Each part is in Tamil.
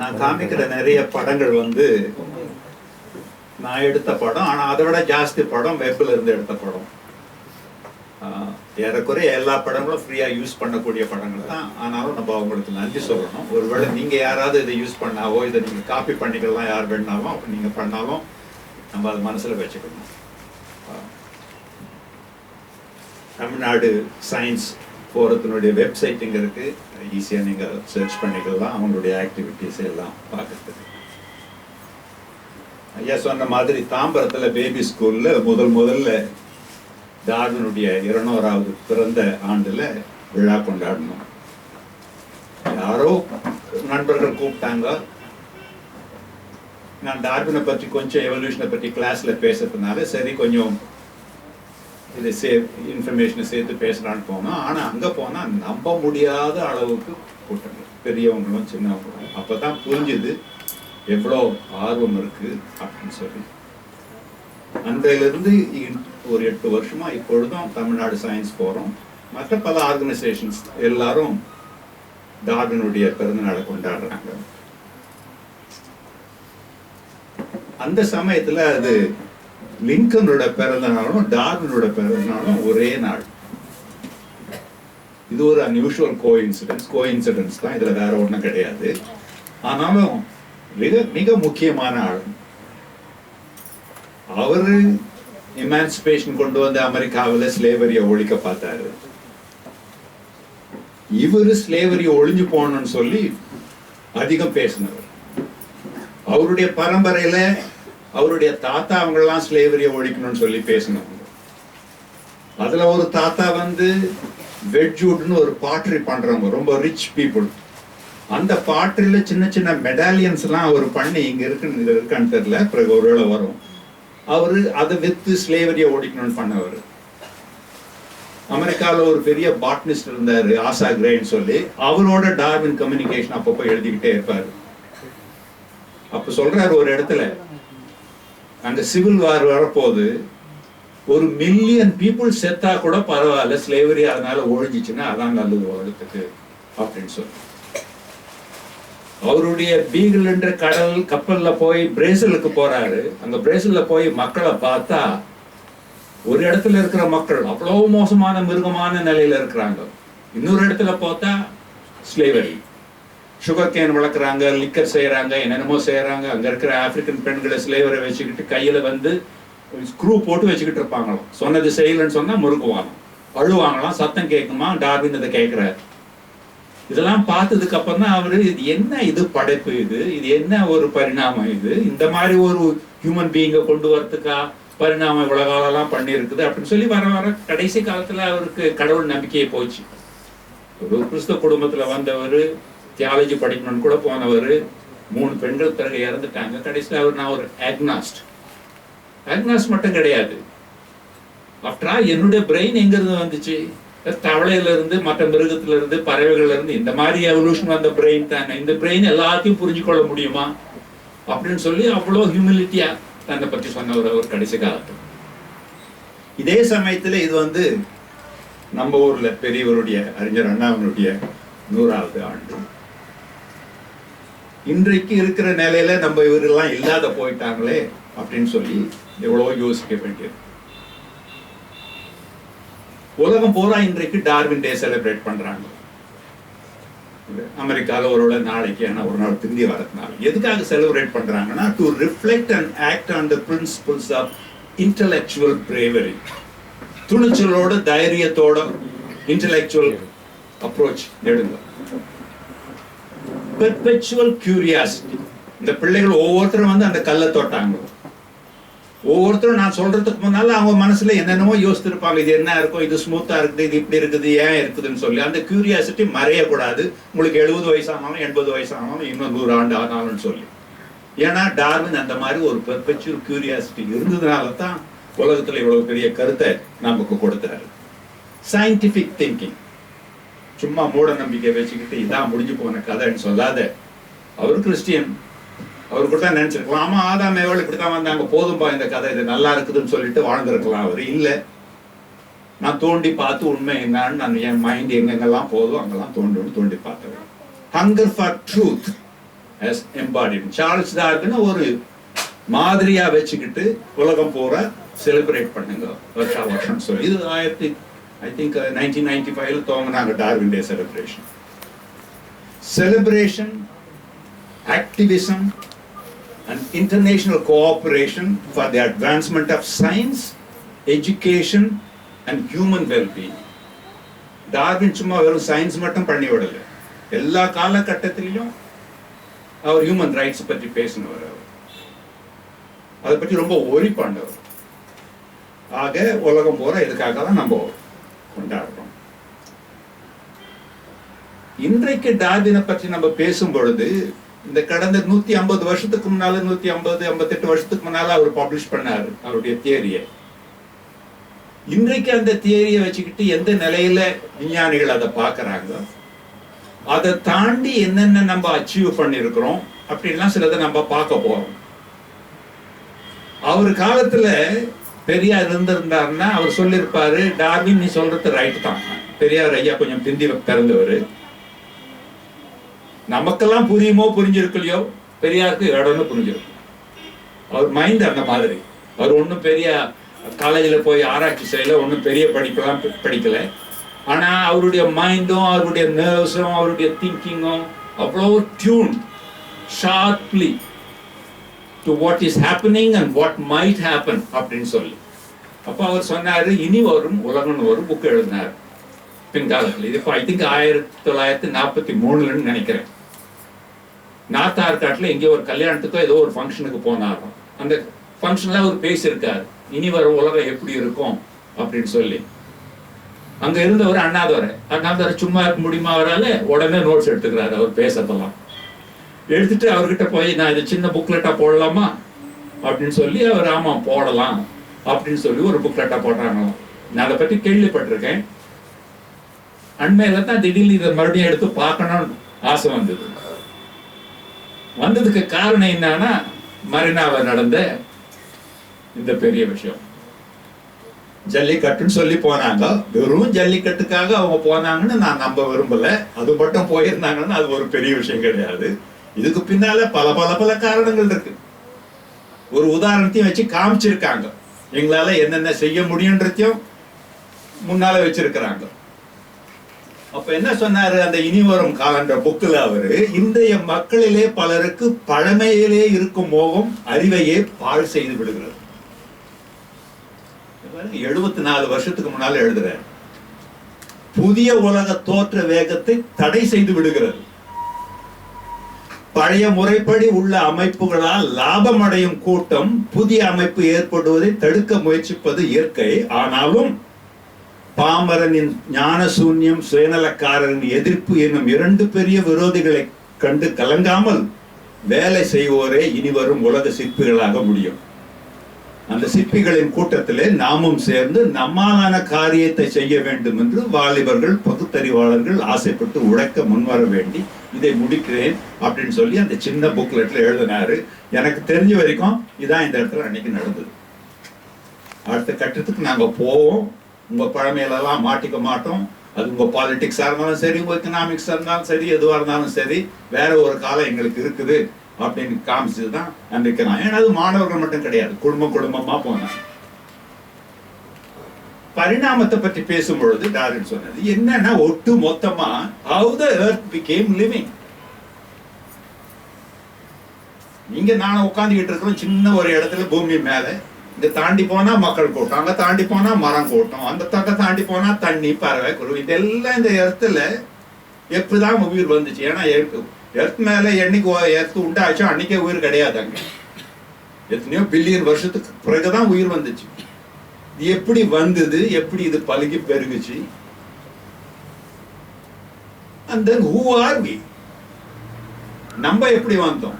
நான் காமிக்கிற நிறைய படங்கள் வந்து நான் எடுத்த படம் ஆனால் அதை விட ஜாஸ்தி படம் வெப்பில் இருந்து எடுத்த படம். ஏறக்குறைய எல்லா படங்களும் ஃப்ரீயாக யூஸ் பண்ணக்கூடிய படங்கள் தான். ஆனாலும் நம்ம அவங்களுக்கு நன்றி சொல்லணும். ஒருவேளை நீங்கள் யாராவது இதை யூஸ் பண்ணாவோ இதை நீங்கள் காப்பி பண்ணிக்கலாம் யார் வேணாலும் அப்போ நீங்கள் பண்ணாலும் நம்ம அதை மனசில் வச்சுக்கணும். தமிழ்நாடு சயின்ஸ் ஃபோரத்தினுடைய வெப்சைட் இங்கே இருக்குது ஈஸியாக நீங்கள் சர்ச் பண்ணிக்கலாம். அவங்களுடைய ஆக்டிவிட்டீஸ் எல்லாம் பார்க்கறதுக்கு. ஐயா சொன்ன மாதிரி தாம்பரத்தில் பேபி ஸ்கூலில் முதல் முதல்ல டார்வினுடைய இருநூறாவது பிறந்த ஆண்டில் விழா கொண்டாடணும். யாரோ நண்பர்கள் கூப்பிட்டாங்க. நான் டார்வினை பற்றி கொஞ்சம் எவல்யூஷனை பற்றி கிளாஸில் பேசுறதுனால சரி கொஞ்சம் இதை சே இன்ஃபர்மேஷனை சேர்த்து பேசலான்னு போனோம் ஆனால் அங்கே போனால் நம்ப முடியாத அளவுக்கு கூட்டங்கள் பெரியவங்களும் சின்னவங்களும். அப்போ தான் புரிஞ்சுது எவ்வளோ ஆர்வம் இருக்கு அப்படின்னு சொல்லி. அன்றையிலிருந்து ஒரு எட்டு வருஷமா இப்பொழுதும் தமிழ்நாடு சயின்ஸ் போகிறோம் மற்ற பல ஆர்கனைசேஷன்ஸ் எல்லாரும் டார்வினுடைய பிறந்தநாளை கொண்டாடுறாங்க. அந்த சமயத்துல அது லிங்கனோட பிறந்த நாளும் டார்வினோட பிறந்த நாளும் ஒரே நாள். இது ஒரு unusual coincidence coincidence தான் இதுல வேற ஒண்ணும் கிடையாது. ஆனாலும் மிக மிக முக்கியமான ஆள். அவரு எமான்சிபேஷன் கொண்டு வந்து அமெரிக்காவில் ஸ்லேவரியை ஒழிக்க பார்த்தாரு. இவரு ஸ்லேவரி ஒழிஞ்சு போகணும்னு சொல்லி அதிகம் பேசினவர். அவருடைய பரம்பரையில அவருடைய தாத்தா அவங்கெல்லாம் ஸ்லேவரியை ஒழிக்கணும்னு சொல்லி பேசினவங்க அதுல ஒரு தாத்தா வந்து வெட்ஜூட்னு ஒரு பாட்ரி பண்றவங்க ரொம்ப ரிச் பீப்புள் அந்த பாட்ரியில சின்ன சின்ன மெடாலியன்ஸ் எல்லாம் அவர் பண்ணி இங்க இருக்குன்னு இது இருக்கான்னு தெரியல பிறகு ஒருவேளை வரும். அவரு அதை வித்து ஸ்லேவரியை ஓடிக்கணும்னு பண்ணவர். அமெரிக்காவில் ஒரு பெரிய பாட்னிஸ்ட் இருந்தாரு ஆசா கிரேன்னு சொல்லி. அவரோட டார்வின் கம்யூனிகேஷன் அப்பப்போ எழுதிக்கிட்டே இருப்பாரு. அப்போ சொல்றாரு ஒரு இடத்துல அந்த சிவில் வார் வரப்போது ஒரு மில்லியன் பீப்புள் செத்தா கூட பரவாயில்ல ஸ்லேவரி அதனால ஒழிஞ்சிச்சுன்னா அதான் நல்லது உலகத்துக்கு அப்படின்னு சொல்லி. அவருடைய பீகிள் என்ற கடல் கப்பல்ல போய் பிரேசிலுக்கு போறாரு. அங்க பிரேசில்ல போய் மக்களை பார்த்தா ஒரு இடத்துல இருக்கிற மக்கள் அவ்வளவு மோசமான மிருகமான நிலையில இருக்கிறாங்க. இன்னொரு இடத்துல பார்த்தா ஸ்லேவரி சுகர் கேன் வளர்க்குறாங்க லிக்கர் செய்கிறாங்க என்னென்னமோ செய்கிறாங்க அங்கே இருக்கிற ஆப்பிரிக்கன் பெண்களை ஸ்லேவரை வச்சுக்கிட்டு கையில் வந்து ஸ்க்ரூ போட்டு வச்சுக்கிட்டு இருப்பாங்களாம். சொன்னது செய்யலைன்னு சொன்னால் முறுக்குவாங்க. அழுவாங்களாம் சத்தம் கேட்குமா? டார்வின் இதை கேட்குறாரு. இதெல்லாம் பார்த்ததுக்கு அப்புறம் தான் அவரு இது என்ன இது படைப்பு இது? இது என்ன ஒரு பரிணாமம் இது? இந்த மாதிரி ஒரு ஹியூமன் பீயிங்கை கொண்டு வரதுக்கா? பரிணாம உலகாலெல்லாம் பண்ணியிருக்குது அப்படின்னு சொல்லி வர வர கடைசி காலத்தில் அவருக்கு கடவுள் நம்பிக்கையே போச்சு. ஒரு கிறிஸ்தவ குடும்பத்தில் வந்தவர் தியாலஜி படிக்கணும்னு கூட போனவர் மூணு பெண்கள் பிறகு இறந்துட்டாங்க. கடைசியில் அவர் நான் ஒரு ஆக்னாஸ்ட் ஆக்னாஸ்ட் மட்டும் கிடையாது. ஆஃப்டர் என்னுடைய பிரெயின் எங்கிருந்து வந்துச்சு? தவளையிலிருந்து மற்ற மிருகத்திலிருந்து இருந்து பறவைகள்ல இருந்து இந்த மாதிரி எவல்யூஷன் வந்த பிரெயின் தானே. இந்த பிரெயின் எல்லாத்தையும் புரிஞ்சு கொள்ள முடியுமா? அப்படின்னு சொல்லி அவ்வளோ ஹியூமிலிட்டியா தன்னை பற்றி சொன்னவர் அவர் கடைசி காலத்துல. இதே சமயத்துல இது வந்து நம்ம ஊர்ல பெரியவருடைய அறிஞர் அண்ணாவினுடைய நூறாவது ஆண்டு. இன்றைக்கு இருக்கிற நிலையில நம்ம இவரெல்லாம் இல்லாத போயிட்டாங்களே அப்படின்னு சொல்லி எவ்வளவோ யோசிக்க வேண்டியது. உலகம் பூரா இன்றைக்கு டார்வின் டே செலிப்ரேட் பண்றாங்க. அமெரிக்காவில் ஒரு நாளைக்கு ஆனால் ஒரு நாள் திரும்பி வரதுனால. எதுக்காக செலிப்ரேட் பண்றாங்கன்னா to reflect and act on the principles of intellectual bravery துணிச்சலோட தைரியத்தோட இன்டலெக்சுவல் அப்ரோச் எடுங்க. பெர்பெச்சுவல் கியூரியாசிட்டி இந்த பிள்ளைகள் ஒவ்வொருத்தரும் வந்து அந்த கல்லை தொட்டாங்க. ஒவ்வொருத்தரும் நான் சொல்றதுக்கு முன்னால அவங்க மனசுல என்னென்னமோ யோசித்திருப்பாங்க. இது என்ன இருக்கும் இது ஸ்மூத்தா இருக்குது இது இப்படி இருக்குது ஏன் இருக்குதுன்னு சொல்லி. அந்த கியூரியாசிட்டி மறையக்கூடாது. உங்களுக்கு எழுபது வயசானாலும் எண்பது வயசானாலும் இன்னும் நூறு ஆண்டு ஆனாலும் சொல்லி. ஏன்னா டார்வின் அந்த மாதிரி ஒரு பெர்பெச்சுவல் கியூரியாசிட்டி இருந்ததுனால தான் உலகத்துல இவ்வளவு பெரிய கருத்தை நமக்கு கொடுத்தாரு. சயின்டிபிக் திங்கிங் சும்மா மூட நம்பிக்கை வச்சுக்கிட்டு இதான் முடிஞ்சு போன கதைன்னு சொல்லாத. அவர் கிறிஸ்டியன். அவர் கூட தான் நினைச்சிருக்கலாம். ஆமா ஆதாம் ஏவல் இப்படித்தான் வந்தாங்க. போதும்பா இந்த கதை இது நல்லா இருக்குதுன்னு சொல்லிட்டு வாழ்ந்திருக்கலாம் அவர். இல்ல. நான் தோண்டி பார்த்து உண்மை என்னன்னு நான் என் மைண்ட் எங்கெங்கெல்லாம் போதும் அங்கெல்லாம் தோண்டி தோண்டி பார்த்தேன் hunger for truth as embodied. Charles Darwin ஒரு மாதிரியா வச்சுக்கிட்டு உலகம் போற செலிப்ரேட் பண்ணுங்க. வருஷா வருஷம் சொல்லி. இது ஆயிரத்தி ஐ திங்க் நைன்டீன் நைன்டி ஃபைவ்ல துவங்கினாங்க Darwin day celebration celebration activism and international cooperation for the advancement of science education and human well-being. Darwin சும்மா வெறும் சயின்ஸ் மட்டும் பண்ணி விடல. எல்லா காலகட்டத்திலையும் அவர் ஹியூமன் ரைட்ஸ் பற்றி பேசினவர் அவர். அதை பற்றி ரொம்ப ஒரி பண்ணவர். ஆக உலகம் போகிற இதுக்காக தான் நம்ம கொண்டாடுறோம் இன்றைக்கு டார்வினை பற்றி நம்ம பேசும் பொழுது இந்த கடந்த நூத்தி ஐம்பது வருஷத்துக்கு முன்னால நூத்தி ஐம்பது ஐம்பத்தெட்டு வருஷத்துக்கு முன்னால அவர் பப்ளிஷ் பண்ணாரு அவருடைய தியரியை இன்றைக்கு அந்த தியரியை வச்சுக்கிட்டு எந்த நிலையில விஞ்ஞானிகள் அதை பார்க்கறாங்க அதை தாண்டி என்னென்ன நம்ம அச்சீவ் பண்ணிருக்கிறோம் அப்படின்லாம் சிலதை நம்ம பார்க்க போறோம். அவர் காலத்துல பெரியார் இருந்திருந்தாருன்னா அவர் சொல்லியிருப்பாரு டார்வின் நீ சொல்றது ரைட் தான். பெரியார் ஐயா கொஞ்சம் பிந்தி பிறந்தவர் நமக்கெல்லாம் புரியுமோ புரிஞ்சிருக்கலையோ? பெரியாருக்கு இடம்னு புரிஞ்சிருக்கும். அவர் மைண்ட் அந்த மாதிரி. அவர் ஒன்றும் பெரிய காலேஜில் போய் ஆராய்ச்சி செய்யல ஒன்றும் பெரிய படிப்பெல்லாம் படிக்கலை. படிக்கல அவருடைய மைண்டும் அவருடைய நர்வ்ஸும் அவருடைய திங்கிங்கும் அவ்வளோ tune sharply to what is happening and what might happen அப்படின்னு சொல்லி. அப்போ அவர் சொன்னார் இனி வரும் உலகம்னு ஒரு புக் எழுதினார். பின்காலத்தில் இது இப்போ ஐ திங்க் ஆயிரத்தி தொள்ளாயிரத்தி நாற்பத்தி மூணுலன்னு நினைக்கிறேன். நார்த் காட்டில் எங்கேயோ ஒரு கல்யாணத்துக்கோ ஏதோ ஒரு ஃபங்க்ஷனுக்கு போனாராம். அந்த ஃபங்க்ஷன்ல அவர் பேசியிருக்காரு. இனி வரும் உலகம் எப்படி இருக்கும்? அப்படின்னு சொல்லி. அங்க இருந்தவர் அண்ணாதுரை. அண்ணாதுரை சும்மா இருக்க முடியுமா வராலே உடனே நோட்ஸ் எடுத்துக்கிறாரு அவர் பேசப்பெல்லாம் எடுத்துட்டு அவர்கிட்ட போய் நான் இது சின்ன புக்லெட்டாக போடலாமா? அப்படின்னு சொல்லி அவர் ஆமாம் போடலாம் அப்படின்னு சொல்லி ஒரு புக்லெட்டாக போடுறாங்களாம். நான் அதை பற்றி கேள்விப்பட்டிருக்கேன். அண்மையில தான் திடீர்னு இதை மறுபடியும் எடுத்து பார்க்கணும்னு ஆசை வந்தது. வந்ததுக்கு காரணம் என்னன்னா மரினாவில் நடந்த இந்த பெரிய விஷயம். ஜல்லிக்கட்டுன்னு சொல்லி போனாங்க. வெறும் ஜல்லிக்கட்டுக்காக அவங்க போனாங்கன்னு நான் நம்ப விரும்பல. அது மட்டும் போயிருந்தாங்கன்னு அது ஒரு பெரிய விஷயம் கிடையாது. இதுக்கு பின்னால பல பல பல காரணங்கள் இருக்கு. ஒரு உதாரணத்தையும் வச்சு காமிச்சிருக்காங்க. எங்களால என்னென்ன செய்ய முடியுன்றதையும் முன்னால வச்சிருக்கிறாங்க. அப்ப என்ன சொன்னாரு? அந்த இனி வரும் காலன்ற புக்கில் அவரு இன்றைய மக்களிலே பலருக்கு பழமையிலே இருக்கும் மோகம் அறிவையே பாழ் செய்து விடுகிறது. எழுபத்தி நாலு வருஷத்துக்கு முன்னால எழுதுறாரு. புதிய உலக தோற்ற வேகத்தை தடை செய்து விடுகிறது. பழைய முறைப்படி உள்ள அமைப்புகளால் லாபம் அடையும் கூட்டம் புதிய அமைப்பு ஏற்படுவதை தடுக்க முயற்சிப்பது இயற்கை. ஆனாலும் பாமரனின் ஞான சூன்யம் சுயநலக்காரரின் எதிர்ப்பு என்னும் இரண்டு பெரிய விரோதிகளை கண்டு கலங்காமல் வேலை செய்வோரே இனி வரும் உலக சிற்பிகளாக முடியும். அந்த சிற்பிகளின் கூட்டத்திலே நாமும் சேர்ந்து நம்மாலான காரியத்தை செய்ய வேண்டும் என்று வாலிபர்கள் பகுத்தறிவாளர்கள் ஆசைப்பட்டு உழைக்க முன்வர வேண்டி இதை முடிக்கிறேன் அப்படின்னு சொல்லி அந்த சின்ன புக்லெட்டில் எழுதினாரு. எனக்கு தெரிஞ்ச வரைக்கும் இதான் இந்த இடத்துல அன்னைக்கு நடந்தது. அடுத்த கட்டத்துக்கு நாங்க போவோம். உங்க பழமையிலலாம் மாட்டிக்க மாட்டோம். அது உங்க பாலிட்டிக்ஸாக இருந்தாலும் சரி உங்கள் எக்கனாமிக்ஸாக இருந்தாலும் சரி எதுவா இருந்தாலும் சரி வேற ஒரு காலம் எங்களுக்கு இருக்குது அப்படின்னு காமிச்சது தான் அன்றைக்கு நான். ஏன்னா அது மாணவர்கள் மட்டும் கிடையாது. குடும்பம் குடும்பமா போனாங்க பரிணாமத்தை பற்றி பேசும் பொழுது டார்வின் சொன்னது என்னன்னா ஒட்டு மொத்தமா how the earth became living நீங்க நானும் உட்காந்துக்கிட்டு இருக்கிறோம் சின்ன ஒரு இடத்துல பூமி மேல. இங்க தாண்டி போனா மக்கள் கூட்டம் அங்க தாண்டி போனா மரம் கூட்டம் அந்த தட்டை தாண்டி போனா தண்ணி பறவை குருவி. இதெல்லாம் இந்த இடத்துல எப்படிதான் உயிர் வந்துச்சு? ஏன்னா எர்த் மேல என்னைக்கு எர்த் உண்டாச்சோ அன்னைக்கே உயிர் கிடையாது அங்க. எத்தனையோ பில்லியன் வருஷத்துக்கு பிறகுதான் உயிர் வந்துச்சு. எப்படி வந்தது எப்படி இது பழுகி பெருகுச்சு? And then who are we நம்ம எப்படி வந்தோம்?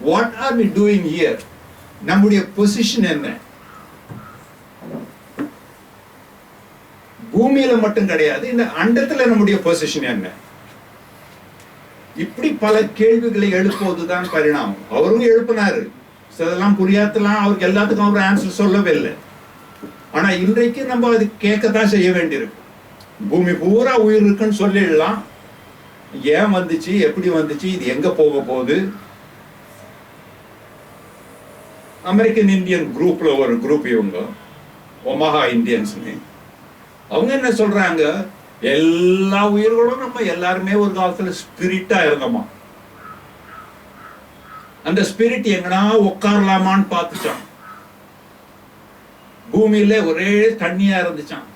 What are we doing here நம்முடைய பொசிஷன் என்ன? பூமியில மட்டும் கிடையாது இந்த அண்டத்துல நம்முடைய பொசிஷன் என்ன? இப்படி பல கேள்விகளை எழுப்புவதுதான் பரிணாமம். அவரும் எழுப்பினாரு. சிலதெல்லாம் புரியாதெல்லாம் அவருக்கு எல்லாத்துக்கும் அவர் ஆன்சர் சொல்லவே இல்லை ஆனா இன்றைக்கு நம்ம அது கேட்கத்தான் செய்ய வேண்டியிருக்கு. பூமி பூரா உயிர் இருக்குன்னு சொல்லிடலாம். ஏன் வந்துச்சு? எப்படி வந்துச்சு? இது எங்க போக போகுது? அமெரிக்கன் இந்தியன் குரூப்ல ஒரு குரூப் இவங்க. ஒமஹா இந்தியன்ஸ்னு அவங்க என்ன சொல்றாங்க? எல்லா உயிர்களும் நம்ம எல்லாருமே ஒரு காலத்துல ஸ்பிரிட்டா இருந்தோமா? அந்த ஸ்பிரிட் எங்கன்னா உட்காரலாமான்னு பார்த்துச்சான் பூமியில ஒரே தண்ணியா இருந்துச்சான்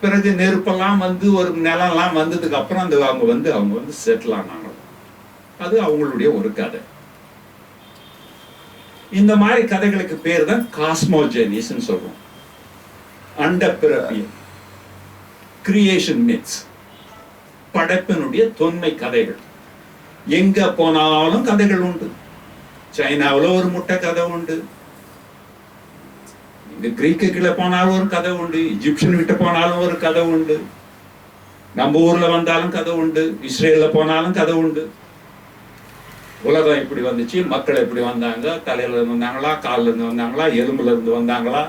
பிறகு நெருப்பெல்லாம் வந்து ஒரு நிலம்லாம் வந்ததுக்கு அப்புறம் அந்த அவங்க வந்து அவங்க வந்து செட்டில் ஆனாங்க. அது அவங்களுடைய ஒரு கதை. இந்த மாதிரி கதைகளுக்கு பேர் தான் காஸ்மோஜெனிஸ்ன்னு சொல்றோம். அண்டப்பிறவியல் கிரியேஷன் மித்ஸ் படைப்பினுடைய தொன்மை கதைகள். எங்க போனாலும் கதைகள் உண்டு. சைனாவுல ஒரு முட்டை கதை உண்டு. இந்த கிரீக்குல போனாலும் ஒரு கதை உண்டு இஜிப்சியன் விட்டு போனாலும் ஒரு கதை உண்டு. நம்ம ஊர்ல வந்தாலும் கதை உண்டு இஸ்ரேல்ல போனாலும் கதை உண்டு. உலகம் இப்படி வந்துச்சு மக்கள் எப்படி வந்தாங்க தலையில இருந்து வந்தாங்களா கால்ல இருந்து வந்தாங்களா எலும்புல இருந்து வந்தாங்களா?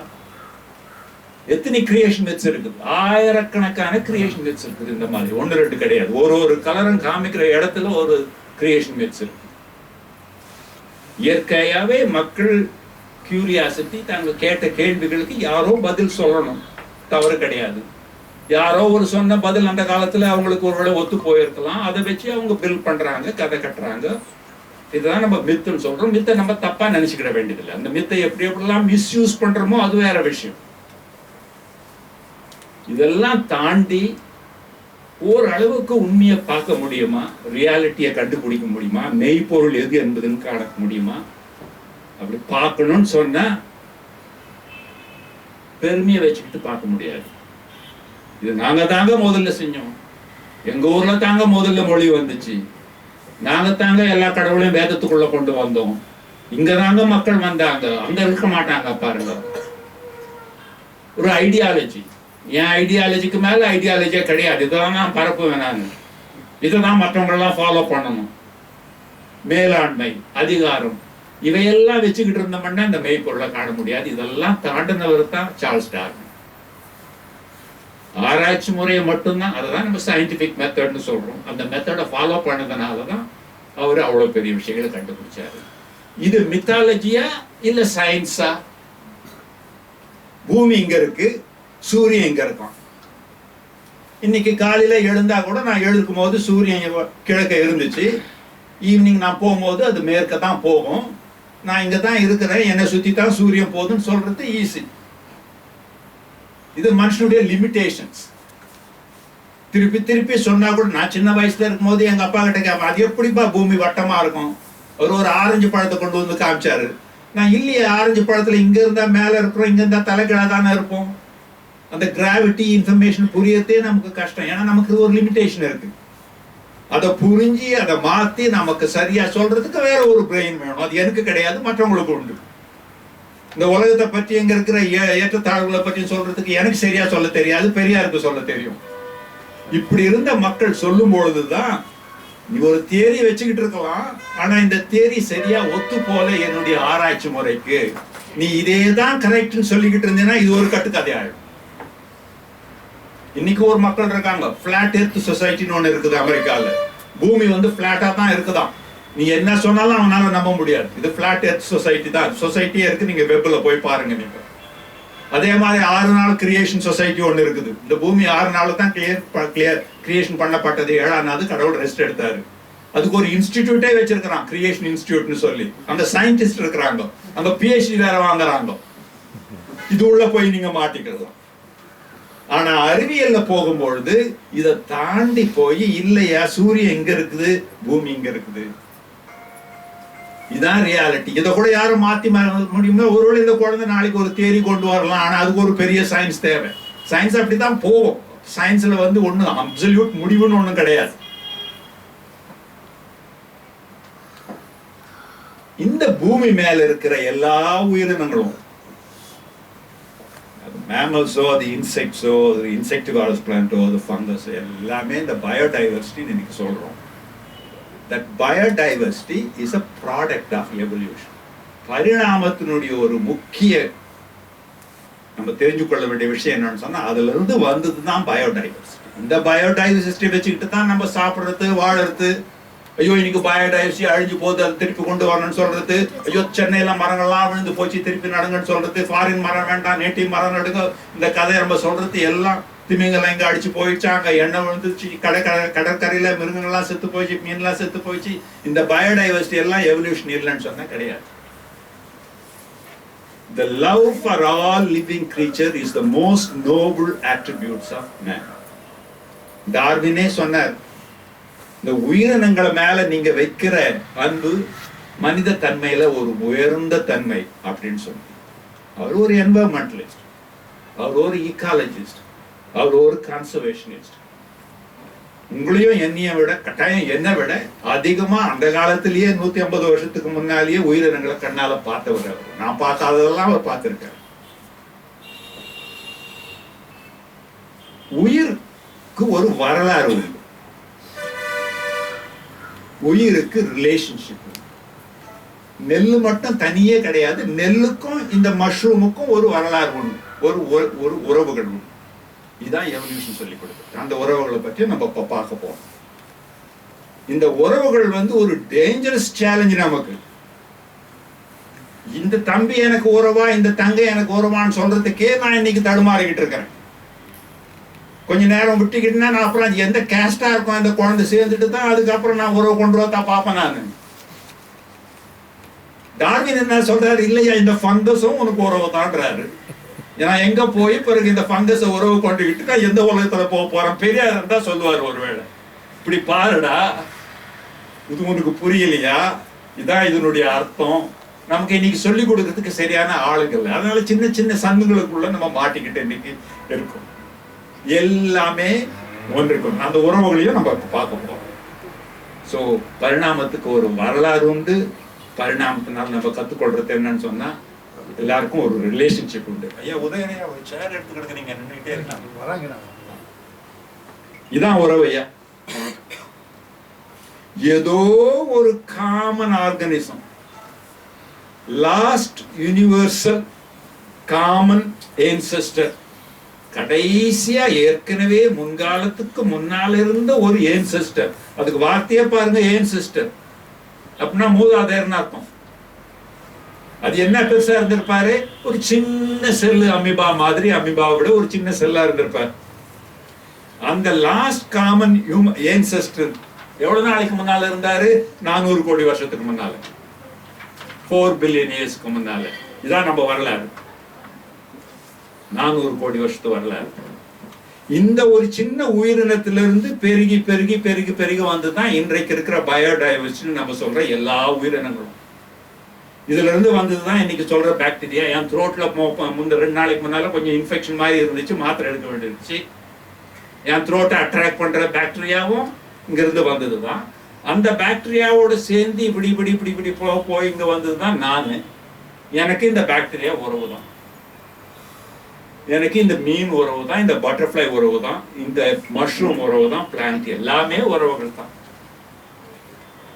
எத்தனை கிரியேஷன் மித்ஸ் இருக்குது? ஆயிரக்கணக்கான கிரியேஷன் மித்ஸ் இருக்குது இந்த மாதிரி. ஒன்று ரெண்டு கிடையாது. ஒரு ஒரு கலரும் காமிக்கிற இடத்துல ஒரு கிரியேஷன் மித்ஸ் இருக்கு. இயற்கையாவே மக்கள் கியூரியாசிட்டி தாங்க கேட்ட கேள்விகளுக்கு யாரோ பதில் சொல்லணும். தவறு கிடையாது. யாரோ ஒரு சொன்ன பதில் அந்த காலத்தில் அவங்களுக்கு ஒருவேளை ஒத்து போயிருக்கலாம். அதை வச்சு அவங்க பில் பண்ணுறாங்க கதை கட்டுறாங்க. இதுதான் நம்ம மித்துன்னு சொல்கிறோம் மித்தை நம்ம தப்பாக நினச்சிக்கிட வேண்டியதில்லை. அந்த மித்தை எப்படி எப்படிலாம் மிஸ்யூஸ் பண்ணுறோமோ அது வேற விஷயம். இதெல்லாம் தாண்டி ஓரளவுக்கு உண்மையை பார்க்க முடியுமா? ரியாலிட்டியை கண்டுபிடிக்க முடியுமா? மெய்ப்பொருள் எது என்பதுன்னு காண முடியுமா? அப்படி பார்க்கணும்னு சொன்னா பெருமையை வச்சுக்கிட்டு பார்க்க முடியாது. இது நாங்க தாங்க முதல்ல செஞ்சோம். எங்க ஊர்ல தாங்க முதல்ல மொழி வந்துச்சு. நாங்க தாங்க எல்லா கடவுளையும் வேதத்துக்குள்ள கொண்டு வந்தோம். இங்க தாங்க மக்கள் வந்தாங்க. அங்க இருக்க மாட்டாங்க பாருங்க. ஒரு ஐடியாலஜி என் ஐடியாலஜிக்கு மேல ஐடியாலஜியே கிடையாது. இதெல்லாம் நான் பரப்புவேன் நான். இதுதான் மற்றவங்களெல்லாம் ஃபாலோ பண்ணணும். மேலாண்மை அதிகாரம். இவையெல்லாம் வச்சுக்கிட்டு இருந்தோம்னா இந்த மெய்ப்பொருளை காண முடியாது. இதெல்லாம் தாண்டினவர் தான் சார்ல்ஸ் டார்வின். ஆராய்ச்சி முறையை மட்டும்தான் அதை தான் நம்ம சயின்டிபிக் மெத்தட்னு சொல்கிறோம் அந்த மெத்தடை ஃபாலோ பண்ணதுனால தான் அவர் அவ்வளோ பெரிய விஷயங்களை கண்டுபிடிச்சாரு. இது மித்தாலஜியா இல்லை சயின்ஸா பூமி இங்கே இருக்கு சூரியன் இங்கே இருக்கான். இன்னைக்கு காலையில் எழுந்தா கூட நான் எழுக்கும் போது சூரியன் கிழக்க இருந்துச்சு. ஈவினிங் நான் போகும்போது அது மேற்க தான் போகும். நான் இங்கே தான் இருக்கிறேன் என்னை சுற்றி தான் சூரியன் போகுதுன்னு சொல்கிறது ஈஸி இது மனுஷனுடைய லிமிட்டேஷன்ஸ் திருப்பி திருப்பி சொன்னா கூட நான் சின்ன வயசுல இருக்கும்போது எங்க அப்பா கிட்ட கேட்பேன் அது எப்படிப்பா பூமி வட்டமா இருக்கும்? அவர் ஒரு ஆரஞ்சு பழத்தை கொண்டு வந்து காமிச்சாரு. நான் இல்லையே ஆரஞ்சு பழத்துல இங்க இருந்தா மேல இருக்கிறோம் இங்க இருந்தா தலைகீழா தானே இருப்போம் அந்த கிராவிட்டி இன்ஃபர்மேஷன் புரியறதே நமக்கு கஷ்டம். ஏன்னா நமக்கு ஒரு லிமிடேஷன் இருக்கு. அதை புரிஞ்சு அதை மாத்தி நமக்கு சரியா சொல்றதுக்கு வேற ஒரு பிரெயின் வேணும். அது எனக்கு கிடையாது மற்றவங்களுக்கு உண்டு. இந்த உலகத்தை பற்றி எங்க இருக்கிற ஏ- ஏற்றத்தாழ்வுகளை பற்றி சொல்றதுக்கு எனக்கு சரியா சொல்ல தெரியாது பெரியாருக்கு சொல்ல தெரியும். இப்படி இருந்த மக்கள் சொல்லும் பொழுதுதான் நீ ஒரு தேரி வச்சுக்கிட்டு இருக்கலாம் ஆனா இந்த தேரி சரியா ஒத்து போல என்னுடைய ஆராய்ச்சி முறைக்கு. நீ இதே தான் கரெக்ட்னு சொல்லிக்கிட்டு இருந்தீங்கன்னா இது ஒரு கட்டுக்கதை ஆயிடும் இன்னைக்கு ஒரு மக்கள் இருக்காங்க. பிளாட் எர்த் சொசைட்டின்னு ஒன்று இருக்குது அமெரிக்காவில் பூமி வந்து பிளாட்டாக தான் இருக்குதாம். நீ என்ன சொன்னாலும் அவனால நம்ப முடியாது. இது பிளாட் எர்த் சொசைட்டி தான். சொசைட்டியே இருக்கு. நீங்க வெப்ல போய் பாருங்க நீங்க. அதே மாதிரி ஆறு நாள் கிரியேஷன் சொசைட்டி ஒன்று இருக்குது. இந்த பூமி ஆறு நாள் தான் கிளியர் கிளியர் கிரியேஷன் பண்ணப்பட்டது. ஏழாம் நாள் கடவுள் ரெஸ்ட் எடுத்தாரு. அதுக்கு ஒரு இன்ஸ்டிடியூட்டே வச்சிருக்கிறான். கிரியேஷன் இன்ஸ்டிடியூட்னு சொல்லி. அந்த சயின்டிஸ்ட் இருக்கிறாங்க. அங்க பிஹெச்டி வேற வாங்குறாங்க. இது உள்ள போய் நீங்க மாட்டிக்கிறதா ஆனா அறிவியல்ல போகும்பொழுது இதை தாண்டி போய் இல்லையா சூரியன் எங்க இருக்குது? பூமி இங்கே இருக்குது. இதான் ரியாலிட்டி இதை கூட யாரும் மாத்தி ம- முடியுமா? ஒருவேளை இந்த குழந்தை நாளைக்கு ஒரு தேரி கொண்டு வரலாம். ஆனா அதுக்கு ஒரு பெரிய சயின்ஸ் தேவை. சயின்ஸ் அப்படிதான் போகும். சயின்ஸ்ல வந்து ஒண்ணு அப்சல்யூட் முடிவுன்னு ஒண்ணும் கிடையாது. இந்த பூமி மேல இருக்கிற எல்லா உயிரினங்களும் மேமல்ஸோ அது இன்செக்ட்ஸோ அது இன்செக்டிவாரஸ் பிளான்ட்டோ அது ஃபங்கஸ் எல்லாமே இந்த பயோடைவர்சிட்டின்னு இன்றைக்கி சொல்கிறோம் that biodiversity is a product of evolution பரிணாமத்தினுடைய ஒரு முக்கிய நம்ம தெரிஞ்சு கொள்ள வேண்டிய விஷயம் என்னன்னு சொன்னால் அதுலேருந்து வந்தது தான் பயோடைவர்சிட்டி இந்த பயோடைவர்சிட்டி வச்சுக்கிட்டு தான் நம்ம சாப்பிட்றது வாழறது ஐயோ இன்னைக்கு பயோடைவர்சி அழிஞ்சு போகுது அது திருப்பி கொண்டு வரணும்னு சொல்றது. ஐயோ சென்னையில மரங்கள்லாம் விழுந்து போச்சு திருப்பி நடுங்கன்னு சொல்றது. ஃபாரின் மரம் வேண்டாம் நேட்டிவ் மரம் நடுங்க. இந்த கதையை நம்ம சொல்றது எல்லாம் திமிங்கெல்லாம் இங்க அடிச்சு போயிடுச்சு. அங்க எண்ணெய் விழுந்துச்சு கடை கடை- கடற்கரையில மிருகங்கள்லாம் செத்து போயிடுச்சு மீன்லாம் செத்து போயிடுச்சு இந்த பயோடைவர்சிட்டி எல்லாம் எவல்யூஷன் இல்லைன்னு சொன்னா கிடையாது. The love for all living creature is the most noble attributes of man. டார்வினே சொன்னார் இந்த உயிரினங்களை மேல நீங்க வைக்கிற அன்பு மனித தன்மையில ஒரு உயர்ந்த தன்மை அப்படின்னு சொன்னார். அவர் ஒரு என்வரன்மெண்டலிஸ்ட் அவர் ஒரு ஈக்காலஜிஸ்ட் அவர் ஒரு கன்சர்வேஷனிஸ்ட் உங்களையும் என்னைய விட கட்டாயம் என்னை விட அதிகமா அந்த காலத்திலேயே நூத்தி ஐம்பது வருஷத்துக்கு முன்னாலேயே உயிரினங்களை கண்ணால பார்த்தவர் அவர். நான் பார்க்காததெல்லாம் அவர் பார்த்திருக்காரு. உயிருக்கு ஒரு வரலாறு உண்டு. உயிருக்கு ரிலேஷன்ஷிப் நெல் மட்டும் தனியே கிடையாது. நெல்லுக்கும் இந்த மஷ்ரூமுக்கும் ஒரு வரலாறு ஒன்று ஒரு ஒரு- ஒரு உறவுகள் ஒன்று இதுதான் எவல்யூஷன் சொல்லி கொடுக்குது. அந்த உறவுகளை பற்றி நம்ம இப்போ பார்க்க போகிறோம் இந்த உறவுகள் வந்து ஒரு டேஞ்சரஸ் சேலஞ்சு நமக்கு. இந்த தம்பி எனக்கு உறவா இந்த தங்கை எனக்கு உறவான்னு சொல்றதுக்கே நான் இன்னைக்கு தடுமாறிக்கிட்டு இருக்கிறேன். கொஞ்ச நேரம் விட்டுக்கிட்டுனா நான் அப்புறம் எந்த கேஸ்டா இருக்கும் அந்த குழந்தை சேர்ந்துட்டு தான் அதுக்கப்புறம் நான் உறவு கொண்டு வந்தா பார்ப்பேன் நான். டார்வின் என்ன சொல்றாரு? இல்லையா இந்த ஃபங்கஸும் உனக்கு உறவு தான்றாரு. ஏன்னா எங்க போய் பிறகு இந்த ஃபங்கஸ உறவு கொண்டுகிட்டு நான் எந்த உலகத்துல போக போறேன்? பெரியார் இருந்தா சொல்லுவார் ஒருவேளை. இப்படி பாருடா இது உனக்கு புரியலையா? இதான் இதனுடைய அர்த்தம். நமக்கு இன்னைக்கு சொல்லி கொடுக்கறதுக்கு சரியான ஆளுகள் இல்லை. அதனால சின்ன சின்ன சங்குகளுக்குள்ள நம்ம மாட்டிக்கிட்டு இன்னைக்கு இருக்கும். எல்லாமே ஒன்றுக்கும். அந்த உறவுகளையும் நம்ம பார்க்க போறோம். ஸோ பரிணாமத்துக்கு ஒரு வரலாறு உண்டு. பரிணாமத்தினால நம்ம கத்துக்கொள்றது என்னன்னு சொன்னா எல்லாருக்கும் ஒரு ரிலேஷன்ஷிப் உண்டு. ஐயா உதயனையா ஒரு சேர் எடுத்துக்கிட்டு நீங்க நின்றுட்டே இருக்காங்க வராங்க இதான் உறவு ஐயா. ஏதோ ஒரு common organism last universal common ancestor கடைசியா ஏற்கனவே முன்காலத்துக்கு முன்னால் இருந்த ஒரு ஏன்செஸ்டர் அதுக்கு வார்த்தையே பாருங்க ஏன்செஸ்டர் அப்படின்னா மூதாதையர்னு அர்த்தம். அது என்ன பெருசா இருந்திருப்பாரு? ஒரு சின்ன செல்லு அமிபா மாதிரி அமிபாவை விட ஒரு சின்ன செல்லா இருந்திருப்பாரு. அந்த லாஸ்ட் காமன் ஏன்செஸ்டர் எவ்வளவு நாளைக்கு முன்னால இருந்தாரு? நானூறு கோடி வருஷத்துக்கு முன்னால. ஃபோர் பில்லியன் இயர்ஸ்க்கு முன்னால. இதான் நம்ம வரலாறு. நானூறு கோடி வருஷத்து வரல. இந்த ஒரு சின்ன உயிரினத்திலிருந்து பெருகி பெருகி பெருகி பெருகி வந்து தான் இன்றைக்கு இருக்கிற பயோடைவர்சிட்டி நம்ம சொல்ற எல்லா உயிரினங்களும். இதுல இருந்து வந்தது தான் இன்னைக்கு சொல்ற பாக்டீரியா என் த்ரோட்ல முந்த ரெண்டு நாளைக்கு முன்னால கொஞ்சம் இன்ஃபெக்ஷன் மாதிரி இருந்துச்சு மாத்திரை எடுக்க வேண்டியிருந்துச்சு. என் த்ரோட்டை அட்ராக்ட் பண்ற பாக்டீரியாவும் இங்கிருந்து வந்தது தான் அந்த பாக்டீரியாவோட சேர்ந்து இப்படி இப்படி இப்படி இப்படி போக போய் இங்க வந்தது தான் நான். எனக்கு இந்த பாக்டீரியா உறவு தான் எனக்கு இந்த மீன் உறவு தான் இந்த பட்டர்ஃப்ளை உறவு தான் இந்த மஷ்ரூம் உறவு தான் பிளான்ட் எல்லாமே உறவுகள் தான்.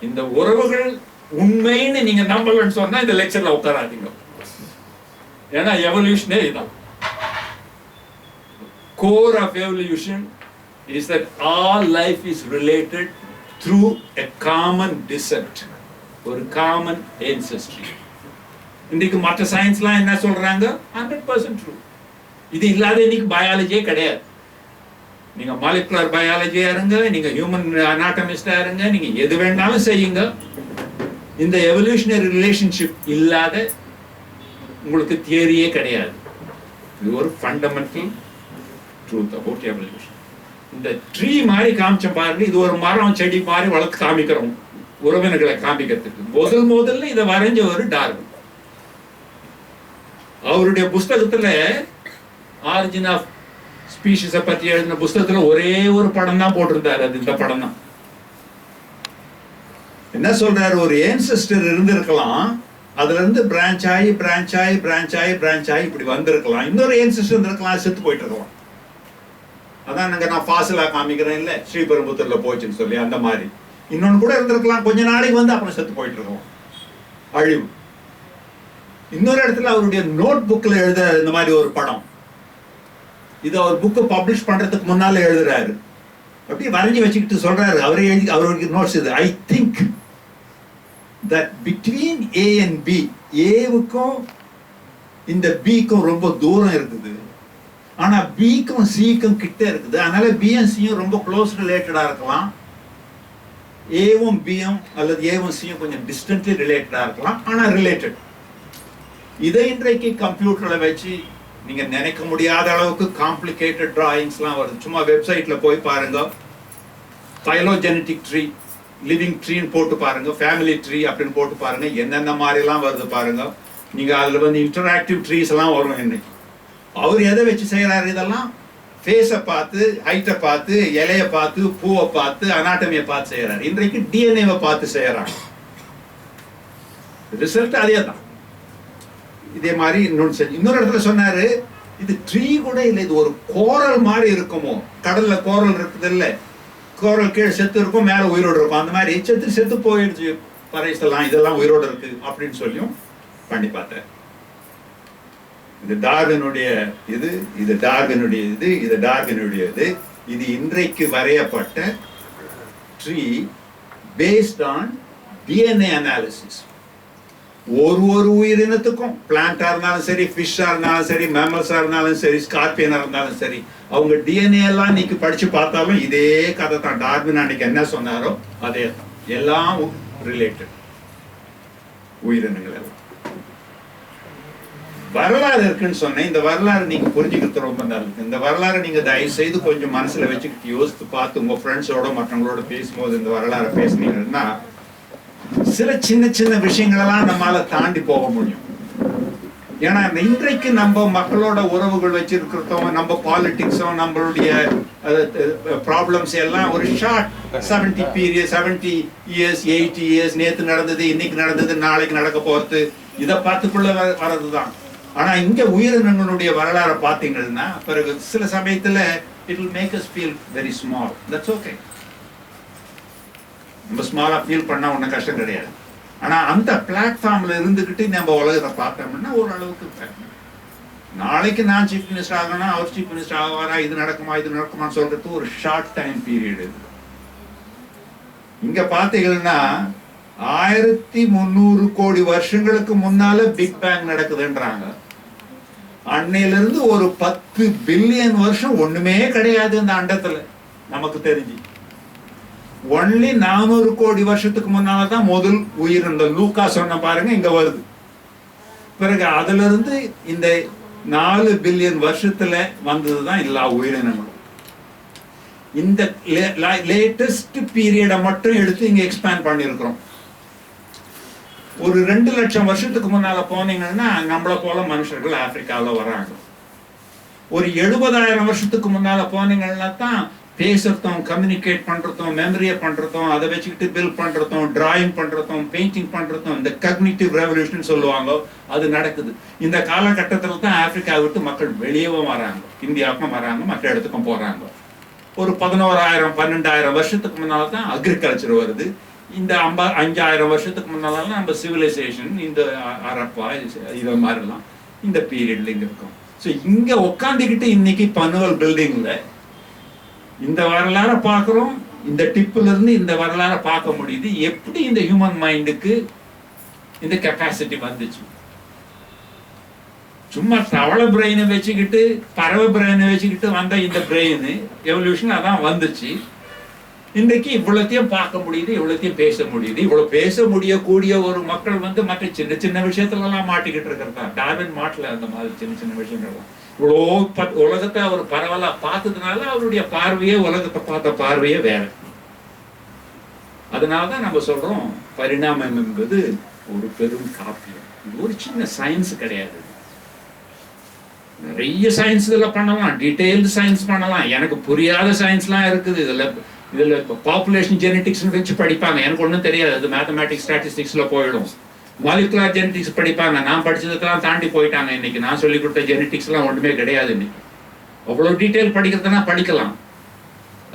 இந்த உறவுகள் உண்மைன்னு நீங்க நம்பலன்னு சொன்னா இந்த லெக்சர்ல உட்காராதீங்க. ஏன்னா எவல்யூஷனே இதான் core of evolution is that all life is related through a common descent ஒரு காமன் ancestry. இன்னைக்கு மற்ற சயின்ஸ்லாம் என்ன சொல்றாங்க? ஹண்ட்ரட் பர்சன்ட் ட்ரூ இது இல்லாத இன்னைக்கு பயாலஜியே கிடையாது. நீங்க மாலிகுலர் பயாலஜியா இருங்க நீங்க ஹியூமன் அனாட்டமிஸ்டா இருங்க நீங்க எது வேணாலும் செய்யுங்க. இந்த எவல்யூஷனரி ரிலேஷன்ஷிப் இல்லாத உங்களுக்கு தியரியே கிடையாது. இது ஒரு ஃபண்டமெண்டல் ட்ரூத் அபவுட் எவல்யூஷன் இந்த ட்ரீ மாதிரி காமிச்ச பாருங்க இது ஒரு மரம் செடி மாதிரி வளர்த்து காமிக்கிறோம். உறவினர்களை காமிக்கிறதுக்கு. முதல் முதல்ல இதை வரைஞ்ச ஒரு டார்வின். அவருடைய புஸ்தகத்துல ஆரிஜின் ஆஃப் ஸ்பீஷிஸை பத்தி எழுதின புஸ்தகத்துல ஒரே ஒரு படம் தான் போட்டிருந்தாரு அது இந்த படம் தான் என்ன சொல்றாரு? ஒரு ஏன்செஸ்டர் இருந்திருக்கலாம். அதுல இருந்து பிரான்ச் ஆகி பிரான்ச் ஆகி பிரான்ச் ஆகி பிரான்ச் ஆகி இப்படி வந்திருக்கலாம். இன்னொரு ஏன்செஸ்டர் இருந்திருக்கலாம் செத்து போயிட்டு இருக்கலாம் அதான் நாங்க நான் ஃபாசிலா காமிக்கிறேன் இல்ல? ஸ்ரீபெரும்புத்தூர்ல போச்சுன்னு சொல்லி அந்த மாதிரி. இன்னொன்னு கூட இருந்திருக்கலாம். கொஞ்ச நாளைக்கு வந்து அப்புறம் செத்து போயிட்டு இருக்கோம். அழிவு. இன்னொரு இடத்துல அவருடைய நோட் புக்ல எழுத இந்த மாதிரி ஒரு படம். இது அவர் புக்கு பப்ளிஷ் பண்ணுறதுக்கு முன்னால் எழுதுறாரு. அப்படியே வரைஞ்சி வச்சுக்கிட்டு சொல்கிறாரு அவரே எழுதி அவருக்கு நோட்ஸ் இது. I think that between A and B ஏவுக்கும் இந்த பிக்கும் ரொம்ப தூரம் இருக்குது. ஆனால் பிக்கும் சிக்கும் கிட்டே இருக்குது. அதனால பியும் சியும் ரொம்ப க்ளோஸ் ரிலேட்டடாக இருக்கலாம். ஏவும் பியும் அல்லது ஏவும் சியும் கொஞ்சம் டிஸ்டன்ட்லி ரிலேட்டடாக இருக்கலாம். ஆனால் ரிலேட்டட் இதை இன்றைக்கு கம்ப்யூட்டரில் வச்சு நீங்க நினைக்க முடியாத அளவுக்கு காம்ப்ளிகேட்டட் டிராயிங்ஸ்லாம் வருது. சும்மா வெப்சைட்ல போய் பாருங்க. பைலோஜெனட்டிக் ட்ரீ லிவிங் ட்ரீன்னு போட்டு பாருங்க. ஃபேமிலி ட்ரீ அப்படின்னு போட்டு பாருங்க. என்னென்ன மாதிரிலாம் வருது பாருங்க. நீங்க அதுல வந்து இன்டராக்டிவ் ட்ரீஸ் எல்லாம் வரும் இன்னைக்கு. அவர் எதை வச்சு செய்யறாரு இதெல்லாம் ஃபேஸை பார்த்து ஹைட்டை பார்த்து இலையை பார்த்து பூவை பார்த்து அனாட்டமியை பார்த்து செய்யறாரு இன்றைக்கு டிஎன்ஏவை பார்த்து செய்யறாங்க ரிசல்ட் அதே தான் இதே மாதிரி இன்னொன்று செஞ்சு இன்னொரு இடத்துல சொன்னாரு இது ட்ரீ கூட இல்லை இது ஒரு கோரல் மாதிரி இருக்குமோ? கடல்ல கோரல் இருக்குது இல்லை? கோரல் கீழே செத்து இருக்கும் மேலே உயிரோடு இருக்கும். அந்த மாதிரி செத்து செத்து போயிடுச்சு. பறைசெல்லாம் இதெல்லாம் உயிரோடு இருக்கு அப்படின்னு சொல்லியும் பண்ணி பார்த்தேன் இது டார்வினுடைய இது இது டார்வினுடைய இது இது டார்வினுடைய இது. இது இன்றைக்கு வரையப்பட்ட tree based on DNA analysis ஒரு ஒரு உயிரினத்துக்கும் பிளான்டா இருந்தாலும் சரி ஃபிஷ்ஷா இருந்தாலும் சரி மேமல்ஸா இருந்தாலும் சரி ஸ்கார்பியனா இருந்தாலும் சரி அவங்க டிஎன்ஏ எல்லாம் இன்னைக்கு படிச்சு பார்த்தாலும் இதே கதை தான். டார்வின் அன்னைக்கு என்ன சொன்னாரோ அதே தான். எல்லாம் ரிலேட்டட் உயிரினங்கள் எல்லாம். வரலாறு இருக்குன்னு சொன்னேன். இந்த வரலாறு நீங்க புரிஞ்சுக்கிறது ரொம்ப நல்லது. இந்த வரலாறு நீங்க தயவு செய்து கொஞ்சம் மனசுல வச்சுக்கிட்டு யோசித்து பார்த்து உங்க ஃப்ரெண்ட்ஸோட மற்றவங்களோட பேசும்போது இந்த வரலாறை பேசுனீங்கன்னா சில சின்ன சின்ன விஷயங்களெல்லாம் நம்மால தாண்டி போக முடியும். ஏன்னா இன்றைக்கு நம்ம மக்களோட உறவுகள் வச்சிருக்கிறதும் நம்ம பாலிட்டிக்ஸும் நம்மளுடைய ப்ராப்ளம்ஸ் எல்லாம் ஒரு short seventy period seventy years eighty years நேத்து நடந்தது இன்னைக்கு நடந்தது நாளைக்கு நடக்க போறது இதை பார்த்துக்குள்ள வர்றது தான் ஆனா இங்க உயிரினங்களுடைய வரலாறை பார்த்தீங்கன்னா பிறகு சில சமயத்துல it will make us feel very small that's okay நம்ம ஸ்மாலாக ஃபீல் பண்ணா ஒன்றும் கஷ்டம் கிடையாது. ஆனா அந்த பிளாட்ஃபார்ம்ல இருந்துகிட்டு நம்ம உலகத்தை பார்த்தோம்னா ஓரளவுக்கு நாளைக்கு நான் சீஃப் மினிஸ்டர் ஆகணும் அவர் சீஃப் மினிஸ்டர் ஆவாரா இது நடக்குமா இது நடக்குமான்னு சொல்றது ஒரு ஷார்ட் டைம் பீரியட் இது. இங்க பாத்தீங்கன்னா ஆயிரத்தி முந்நூறு கோடி வருஷங்களுக்கு முன்னால பிக் பேங் நடக்குதுன்றாங்க. அன்னையிலிருந்து ஒரு பத்து பில்லியன் வருஷம் ஒண்ணுமே கிடையாது இந்த அண்டத்துல நமக்கு தெரிஞ்சு. ஒன்லி நானூறு கோடி வருஷத்துக்கு முன்னால தான் முதல் உயிர் இந்த லூக்கா சொன்ன பாருங்க இங்க வருது. பிறகு அதுல இருந்து இந்த நாலு பில்லியன் வருஷத்துல வந்ததுதான் எல்லா உயிரினங்களும். இந்த லேட்டஸ்ட் பீரியடை மட்டும் எடுத்து இங்க எக்ஸ்பேண்ட் பண்ணியிருக்கிறோம். ஒரு ரெண்டு லட்சம் வருஷத்துக்கு முன்னால போனீங்கன்னா நம்மளை போல மனுஷர்கள் ஆப்பிரிக்காவில் வராங்க. ஒரு எழுபதாயிரம் வருஷத்துக்கு முன்னால போனீங்கன்னா தான் பேசுறதும் கம்யூனிகேட் பண்றதும் மெமரியை பண்றதும் அதை வச்சுக்கிட்டு பில் பண்றதும் டிராயிங் பண்றதும் பெயிண்டிங் பண்றதும் இந்த கக்னிட்டிவ் ரெவல்யூஷன் சொல்லுவாங்க அது நடக்குது. இந்த காலகட்டத்தில் தான் ஆப்பிரிக்கா விட்டு மக்கள் வெளியேவும் வராங்க. இந்தியாவுக்கும் வராங்க மற்ற இடத்துக்கும் போறாங்க. ஒரு பதினோராயிரம் பன்னெண்டாயிரம் வருஷத்துக்கு முன்னால தான் அக்ரிகல்ச்சர் வருது. இந்த ஐம்பா அஞ்சாயிரம் வருஷத்துக்கு முன்னால நம்ம சிவிலைசேஷன் இந்த அரப்பா இது மாதிரிலாம் இந்த பீரியட்ல இங்க இருக்கும். ஸோ இங்க உட்காந்துக்கிட்டு இன்னைக்கு பனுவல் பில்டிங்ல இந்த வரலாறை பார்க்குறோம் இந்த டிப்புல இருந்து இந்த வரலாறை பார்க்க முடியுது. எப்படி இந்த ஹியூமன் மைண்டுக்கு இந்த கெப்பாசிட்டி வந்துச்சு? சும்மா தவளை பிரெயினை வச்சுக்கிட்டு பறவை பிரெயினை வச்சுக்கிட்டு வந்த இந்த பிரெயின் எவல்யூஷன் அதான் வந்துச்சு. இன்றைக்கு இவ்வளோத்தையும் பார்க்க முடியுது இவ்வளோத்தையும் பேச முடியுது. இவ்வளவு பேச முடியக்கூடிய ஒரு மக்கள் வந்து மற்ற சின்ன சின்ன விஷயத்துல எல்லாம் மாட்டிக்கிட்டு இருக்கிறதா டார்வின் மாட்டல அந்த மாதிரி சின்ன சின்ன விஷயங்கள்லாம் இவ்வளோ உலகத்தை அவர் பரவலா பார்த்ததுனால அவருடைய பார்வையே உலகத்தை பார்த்த பார்வையே வேற. அதனாலதான் நம்ம சொல்றோம் பரிணாமம் என்பது ஒரு பெரும் காப்பியம். இது ஒரு சின்ன சயின்ஸ் கிடையாது. நிறைய சயின்ஸ் இதில் பண்ணலாம் டீட்டெயில்டு சயின்ஸ் பண்ணலாம். எனக்கு புரியாத சயின்ஸ்லாம் இருக்குது. இதுல இதுல பாப்புலேஷன் ஜெனட்டிக்ஸ்னு வச்சு படிப்பாங்க. எனக்கு ஒன்றும் தெரியாது. அது மேத்தமேட்டிக்ஸ் ஸ்டாட்டிஸ்டிக்ஸில் போயிடும். மாலிகுலர் ஜெனட்டிக்ஸ் படிப்பாங்க. நான் படிச்சதுக்கெல்லாம் தாண்டி போயிட்டாங்க இன்னைக்கு. நான் சொல்லி கொடுத்த ஜெனட்டிக்ஸ்லாம் ஒன்றுமே கிடையாது இன்னைக்கு. அவ்வளோ டீட்டெயில் படிக்கிறதுனா படிக்கலாம்.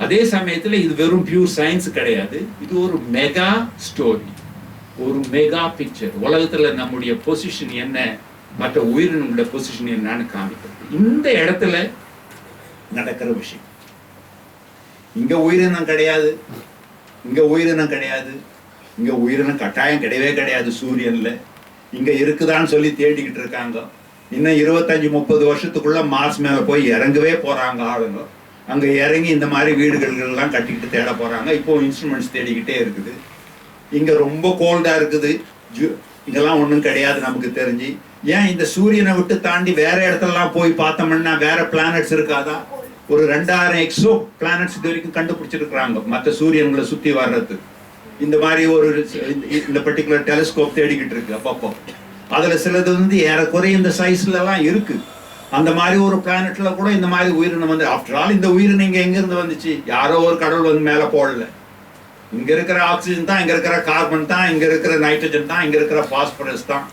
அதே சமயத்தில் இது வெறும் பியூர் சயின்ஸ் கிடையாது. இது ஒரு மெகா ஸ்டோரி ஒரு மெகா பிக்சர் உலகத்தில் நம்முடைய பொசிஷன் என்ன? மற்ற உயிரினங்களோட பொசிஷன் என்னன்னு காமிக்கிறது. இந்த இடத்துல நடக்கிற விஷயம். இங்கே உயிரினம் கிடையாது. இங்கே உயிரினம் கிடையாது. இங்கே உயிரின கட்டாயம் கிடையவே கிடையாது சூரியனில். இங்கே இருக்குதான்னு சொல்லி தேடிக்கிட்டு இருக்காங்க. இன்னும் இருபத்தஞ்சி முப்பது வருஷத்துக்குள்ள மார்ஸ் மேலே போய் இறங்கவே போகிறாங்க ஆளுங்க. அங்கே இறங்கி இந்த மாதிரி வீடுகள்லாம் கட்டிக்கிட்டு தேட போகிறாங்க இப்போ இன்ஸ்ட்ருமெண்ட்ஸ் தேடிக்கிட்டே இருக்குது. இங்கே ரொம்ப கோல்டாக இருக்குது. ஜு- இதெல்லாம் ஒன்றும் கிடையாது நமக்கு தெரிஞ்சு. ஏன் இந்த சூரியனை விட்டு தாண்டி வேற இடத்துலலாம் போய் பார்த்தோம்னா வேற பிளானட்ஸ் இருக்காதா? ஒரு ரெண்டாயிரம் எக்ஸோ பிளானட்ஸ் இது வரைக்கும் கண்டுபிடிச்சிருக்கிறாங்க. மற்ற சூரியன்களை சுற்றி வர்றது இந்த மாதிரி ஒரு இந்த- பர்டிகுலர் டெலிஸ்கோப் தேடிக்கிட்டு இருக்கு அப்பப்போ. அதில் சிலது வந்து ஏறக்குறைய இந்த சைஸ்லலாம் இருக்கு. அந்த மாதிரி ஒரு பிளானட்ல கூட இந்த மாதிரி உயிரினம் வந்து ஆஃப்டர் ஆல் இந்த உயிரினம் இங்கே எங்கேருந்து வந்துச்சு? யாரோ ஒரு கடவுள் வந்து மேலே போடல. இங்கே இருக்கிற ஆக்சிஜன் தான் இங்கே இருக்கிற கார்பன் தான் இங்கே இருக்கிற நைட்ரஜன் தான் இங்கே இருக்கிற பாஸ்பரஸ் தான்.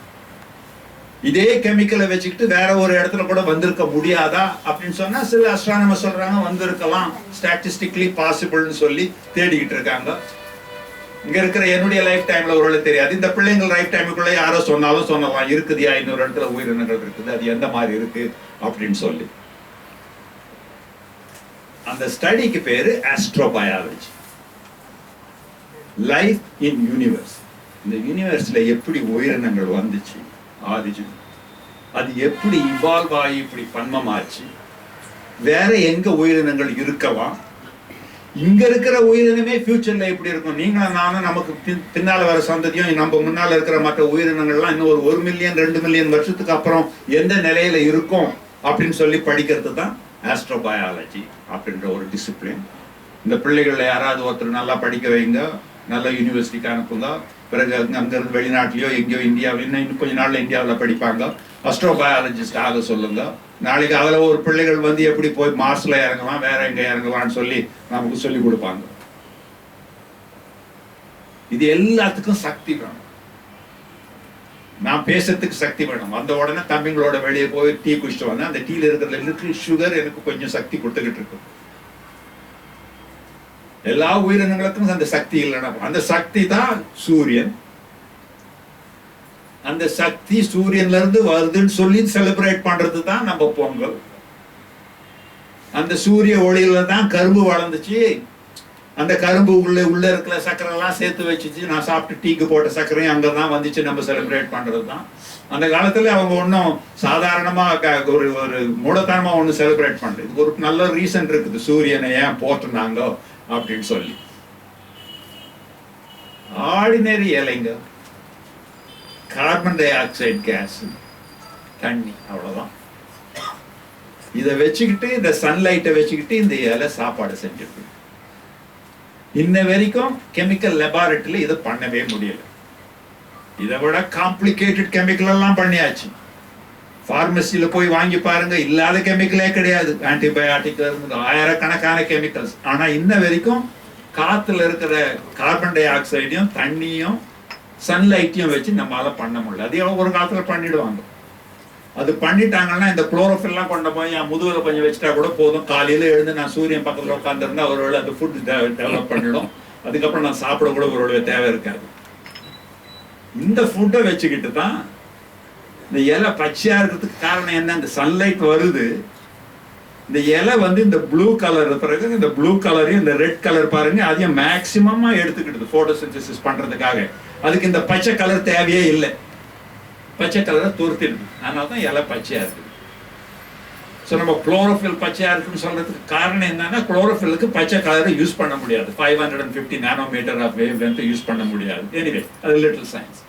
இதே கெமிக்கலை வச்சுக்கிட்டு வேற ஒரு இடத்துல கூட வந்திருக்க முடியாதா? அப்படின்னு சொன்னா சில அஸ்ட்ரானமர் சொல்றாங்க வந்திருக்கலாம். ஸ்டாட்டிஸ்டிக்லி பாசிபிள்னு சொல்லி தேடிக்கிட்டு இருக்காங்க. இங்க இருக்கிற என்னுடைய லைஃப் டைம்ல ஒரு தெரியாது. இந்த பிள்ளைங்கள் லைஃப் டைமுக்குள்ள யாரோ சொன்னாலும் சொல்லலாம் இருக்குதியா இன்னொரு இடத்துல உயிரினங்கள் இருக்குது. அது எந்த மாதிரி இருக்கு? அப்படின்னு சொல்லி. அந்த ஸ்டடிக்கு பேரு ஆஸ்ட்ரோபயாலஜி லைஃப் இன் யூனிவர்ஸ் இந்த யூனிவர்ஸ்ல எப்படி உயிரினங்கள் வந்துச்சு? ஆரிஜின் அது எப்படி இவால்வ் ஆகி இப்படி பன்மமாச்சு? வேற எங்க உயிரினங்கள் இருக்கவா இங்க இருக்கிற உயிரினமே ஃபியூச்சர்ல எப்படி இருக்கும்? நீங்களும் நானும் நமக்கு பின்னால வர சந்ததியும் நம்ம முன்னால இருக்கிற மற்ற உயிரினங்கள்லாம் இன்னும் ஒரு ஒரு மில்லியன் ரெண்டு மில்லியன் வருஷத்துக்கு அப்புறம் எந்த நிலையில இருக்கும் அப்படின்னு சொல்லி படிக்கிறது தான் ஆஸ்ட்ரோபயாலஜி அப்படின்ற ஒரு டிசிப்ளின் இந்த பிள்ளைகள்ல யாராவது ஒருத்தர் நல்லா படிக்க வைங்க நல்ல யூனிவர்சிட்டிக்கு அனுப்புங்க. பிறகு அங்கிருந்து வெளிநாட்டிலயோ எங்கேயோ இந்தியாவில் இன்னும் இன்னும் கொஞ்ச நாள்ல இந்தியாவில் படிப்பாங்க. அஸ்ட்ரோபயாலஜிஸ்ட் ஆக சொல்லுங்க. நாளைக்கு அதில் ஒரு பிள்ளைகள் வந்து எப்படி போய் மார்ஸில் இறங்கலாம் வேற எங்கே இறங்கலாம்னு சொல்லி நமக்கு சொல்லி கொடுப்பாங்க. இது எல்லாத்துக்கும் சக்தி வேணும். நான் பேசுறதுக்கு சக்தி வேணும். வந்த உடனே தம்பிங்களோட வெளியே போய் டீ குடிச்சிட்டு வந்தேன். அந்த டீல இருக்கிறதுல இருக்கு சுகர் எனக்கு கொஞ்சம் சக்தி கொடுத்துக்கிட்டு இருக்கு. எல்லா உயிரினங்களுக்கும் அந்த சக்தி இல்லைன்னா அந்த சக்தி தான் சூரியன். அந்த சக்தி சூரியன்ல இருந்து வருதுன்னு சொல்லி செலிப்ரேட் பண்றது தான் நம்ம பொங்கல். அந்த சூரிய ஒளியில தான் கரும்பு வளர்ந்துச்சு. அந்த கரும்பு உள்ள உள்ள இருக்கிற சர்க்கரை எல்லாம் சேர்த்து வச்சுச்சு. நான் சாப்பிட்டு டீக்கு போட்ட சர்க்கரையும் அங்கதான் வந்துச்சு. நம்ம செலிப்ரேட் பண்றது தான். அந்த காலத்துல அவங்க ஒன்றும் சாதாரணமா ஒரு ஒரு மூடத்தனமா ஒன்று செலிப்ரேட் பண்றது இதுக்கு ஒரு நல்ல ரீசன் இருக்குது. சூரியனை ஏன் போட்டுனாங்க அப்படின்னு சொல்லி. ஆர்டினரி இலைங்க. Carbon dioxide gas. தண்ணி அவ்வளோதான் இதை வச்சுக்கிட்டு இந்த சன்லைட்டை வச்சுக்கிட்டு இந்த இலை சாப்பாடு செஞ்சிருக்கு. இன்ன வரைக்கும் கெமிக்கல் லெபார்டரியில் இதை பண்ணவே முடியல. இதை விட காம்ப்ளிகேட்டட் கெமிக்கல் எல்லாம் பண்ணியாச்சு. ஃபார்மசியில் போய் வாங்கி பாருங்க இல்லாத கெமிக்கலே கிடையாது. ஆன்டிபயாட்டிக் ஆயிரக்கணக்கான கெமிக்கல்ஸ் ஆனால் இன்ன வரைக்கும் காற்றுல இருக்கிற கார்பன் டை ஆக்சைடையும் தண்ணியும் சன்லைட்டையும் வச்சு நம்மளால பண்ண முடியல. அதே ஒரு காலத்தில் பண்ணிடுவாங்க. அது பண்ணிட்டாங்கன்னா இந்த குளோரோஃபில்லாம் கொண்டு போய் என் முதுகில் கொஞ்சம் வச்சுட்டா கூட போதும். காலையில் எழுந்து நான் சூரியன் பக்கத்தில் உட்காந்துருந்தா ஒருவேளை அந்த ஃபுட் டெவலப் பண்ணிடும். அதுக்கப்புறம் நான் சாப்பிட கூட ஒரு வேளை தேவை இருக்காது. இந்த ஃபுட்டை வச்சுக்கிட்டு தான் இந்த இலை பச்சையாக இருக்கிறதுக்கு காரணம் என்ன? இந்த சன்லைட் வருது. இந்த இலை வந்து இந்த ப்ளூ கலர் பிறகு இந்த ப்ளூ கலரையும் இந்த ரெட் கலர் பாருங்க அதையும் மேக்சிமமாக எடுத்துக்கிடுது போட்டோசிந்தசிஸ் பண்ணுறதுக்காக அதுக்கு இந்த பச்சை கலர் தேவையே இல்லை. பச்சை கலரை துருத்திடுது. அதனால தான் இலை பச்சையாக இருக்குது. ஸோ நம்ம குளோரோஃபில் பச்சையாக இருக்குன்னு சொல்கிறதுக்கு காரணம் என்னன்னா குளோரோஃபிலுக்கு பச்சை கலரை யூஸ் பண்ண முடியாது. Five hundred and fifty nanometre of wavelength use பண்ண முடியாது. எனிவே அது லிட்டில் சயின்ஸ்